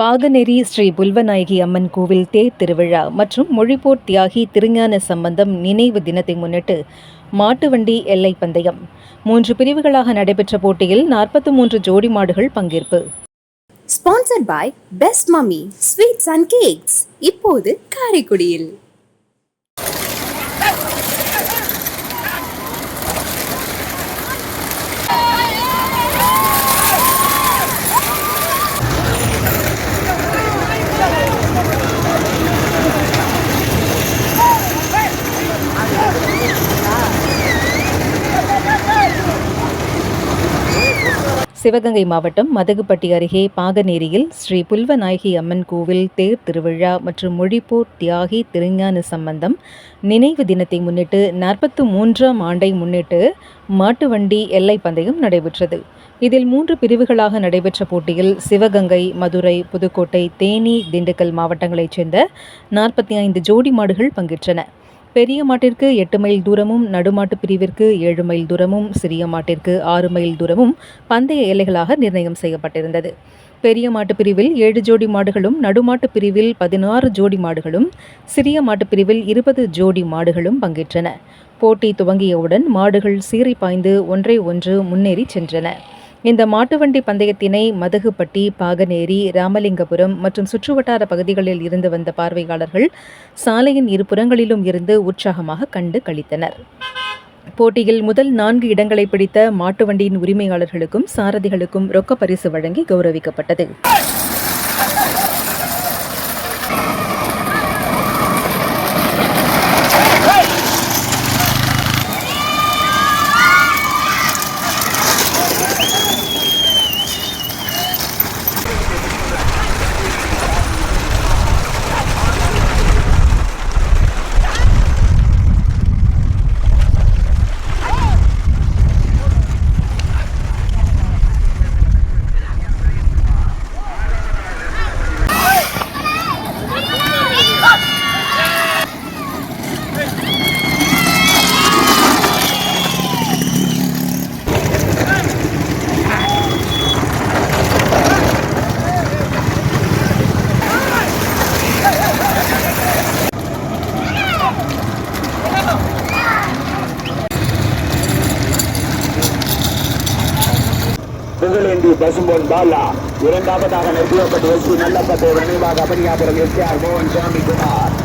பாகநெறி ஸ்ரீ புல்வநாயகி அம்மன் கோவில் தேர் திருவிழா மற்றும் மொழிப்போர் தியாகி திருஞான சம்பந்தம் நினைவு தினத்தை முன்னிட்டு மாட்டு வண்டி எல்லை பந்தயம். மூன்று பிரிவுகளாக நடைபெற்ற போட்டியில் நாற்பத்தி மூன்று ஜோடி மாடுகள் பங்கேற்பு. Sponsored by best mummy sweets and cakes இப்போது காரைக்குடியில். சிவகங்கை மாவட்டம் மதகுப்பட்டி அருகே பாகநேரியில் ஸ்ரீ புல்வநாயகி அம்மன் கோவில் தேர் திருவிழா மற்றும் மொழிப்போர் தியாகி திருஞான சம்பந்தம் நினைவு தினத்தை முன்னிட்டு நாற்பத்து மூன்றாம் ஆண்டை முன்னிட்டு மாட்டு வண்டி எல்லை பந்தயம் நடைபெற்றது. இதில் மூன்று பிரிவுகளாக நடைபெற்ற போட்டியில் சிவகங்கை மதுரை புதுக்கோட்டை தேனி திண்டுக்கல் மாவட்டங்களைச் சேர்ந்த நாற்பத்தி ஐந்து ஜோடி மாடுகள் பங்கேற்றன. பெரிய மாட்டிற்கு எட்டு மைல் தூரமும் நடுமாட்டு பிரிவிற்கு ஏழு மைல் தூரமும் சிறிய மாட்டிற்கு ஆறு மைல் தூரமும் பந்தய எல்லைகளாக நிர்ணயம் செய்யப்பட்டிருந்தது. பெரிய மாட்டு பிரிவில் ஏழு ஜோடி மாடுகளும் நடுமாட்டு பிரிவில் பதினாறு ஜோடி மாடுகளும் சிறிய மாட்டு பிரிவில் இருபது ஜோடி மாடுகளும் பங்கேற்றன. போட்டி துவங்கியவுடன் மாடுகள் சீறி பாய்ந்து ஒன்றை ஒன்று முன்னேறி சென்றன. இந்த மாட்டுவண்டி பந்தயத்தினை மதகுப்பட்டி பாகனேரி ராமலிங்கபுரம் மற்றும் சுற்றுவட்டார பகுதிகளில் இருந்து வந்த பார்வையாளர்கள் சாலையின் இரு புறங்களிலும் இருந்து உற்சாகமாக கண்டு கழித்தனர் போட்டியில் முதல் நான்கு இடங்களை பிடித்த மாட்டு வண்டியின் உரிமையாளர்களுக்கும் சாரதிகளுக்கும் ரொக்க பரிசு வழங்கி கௌரவிக்கப்பட்டது. புகழேந்தி பசும்பொன் பாலா இரண்டாவதாக நிறுவப்பட்டு எஸ் பி நல்லப்பட்டு நினைவாக அபனியாபுரம் எஸ் ஆர் மோகன் சாமி குமார்